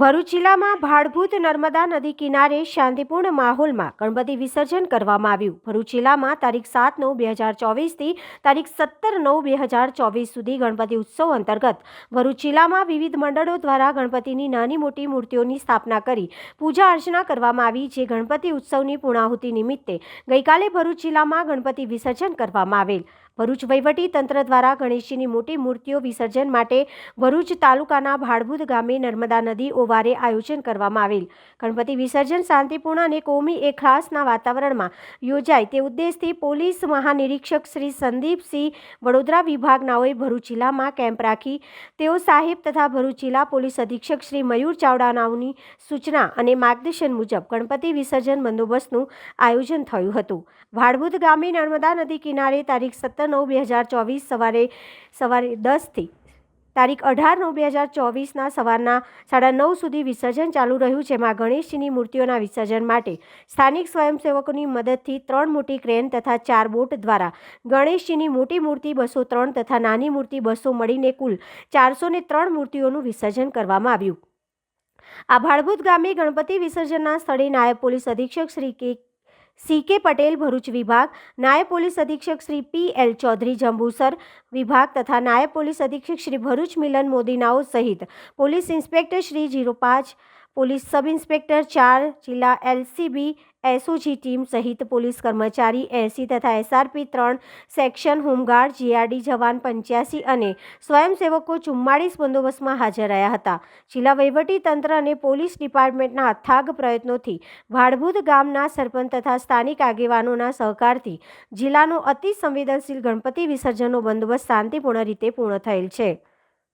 ભરૂચ જિલ્લામાં ભાડભૂત નર્મદા નદી કિનારે શાંતિપૂર્ણ માહોલમાં ગણપતિ વિસર્જન કરવામાં આવ્યું. ભરૂચ જિલ્લામાં તારીખ સાત નવ બે હજાર ચોવીસથી તારીખ સત્તર નવ બે હજાર ચોવીસ સુધી ગણપતિ ઉત્સવ અંતર્ગત ભરૂચ જિલ્લામાં વિવિધ મંડળો દ્વારા ગણપતિની નાની મોટી મૂર્તિઓની સ્થાપના કરી પૂજા અર્ચના કરવામાં આવી, જે ગણપતિ ઉત્સવની પૂર્ણાહુતિ નિમિત્તે ગઈકાલે ભરૂચ જિલ્લામાં ગણપતિ વિસર્જન કરવામાં આવેલ. ભરૂચ તંત્ર દ્વારા ગણેશજીની મોટી મૂર્તિઓ વિસર્જન માટે ભરૂચ તાલુકાના ભાડભૂત ગામે નર્મદા નદી ઓવારે આયોજન કરવામાં આવેલ. ગણપતિ વિસર્જન શાંતિપૂર્ણ અને કોમી એખલાસના વાતાવરણમાં યોજાય તે ઉદ્દેશથી પોલીસ મહાનિરીક્ષક શ્રી સંદીપસિંહ વડોદરા વિભાગનાઓએ ભરૂચ જિલ્લામાં કેમ્પ રાખી તેઓ સાહેબ તથા ભરૂચ જિલ્લા પોલીસ અધિક્ષક શ્રી મયુર ચાવડાનાઓની સૂચના અને માર્ગદર્શન મુજબ ગણપતિ વિસર્જન બંદોબસ્તનું આયોજન થયું હતું. ભાડભૂત ગામે નર્મદા નદી કિનારે તારીખ સત્તર નવ બે હજાર ચોવીસ સવારે સવારે દસથી તારીખ અઢાર નવ બે હજાર ચોવીસના સવારના સાડા નવ સુધી વિસર્જન ચાલુ રહ્યું, જેમાં ગણેશજીની મૂર્તિઓના વિસર્જન માટે સ્થાનિક સ્વયંસેવકોની મદદથી ત્રણ મોટી ક્રેન તથા ચાર બોટ દ્વારા ગણેશજીની મોટી મૂર્તિ, બસો ત્રણ તથા નાની મૂર્તિ, બસો મળીને કુલ ચારસો ને ત્રણ મૂર્તિઓનું વિસર્જન કરવામાં આવ્યું. આ ભાડભૂત ગામે ગણપતિ વિસર્જનના સ્થળે નાયબ પોલીસ અધિક્ષક શ્રી કે સી કે પટેલ ભરૂચ વિભાગ, નાયબ પોલીસ અધિક્ષક શ્રી પી એલ ચૌધરી જંબુસર વિભાગ તથા નાયબ પોલીસ અધિક્ષક શ્રી ભરૂચ મિલન મોદીનાઓ સહિત પોલીસ ઇન્સ્પેક્ટર શ્રી જીરો પાંચ પોલીસ સબ ઇન્સ્પેક્ટર ચાર જિલ્લા એલસીબી, એસઓજી ટીમ સહિત પોલીસ કર્મચારી એસી તથા એસઆરપી ત્રણ સેક્શન હોમગાર્ડ, જીઆરડી જવાન પંચ્યાસી અને સ્વયંસેવકો ચુમ્માળીસ બંદોબસ્તમાં હાજર રહ્યા હતા. જિલ્લા તંત્ર અને પોલીસ ડિપાર્ટમેન્ટના અથાગ પ્રયત્નોથી ભાડભૂત ગામના સરપંચ તથા સ્થાનિક આગેવાનોના સહકારથી જિલ્લાનો અતિ સંવેદનશીલ ગણપતિ વિસર્જનનો બંદોબસ્ત શાંતિપૂર્ણ રીતે પૂર્ણ થયેલ છે.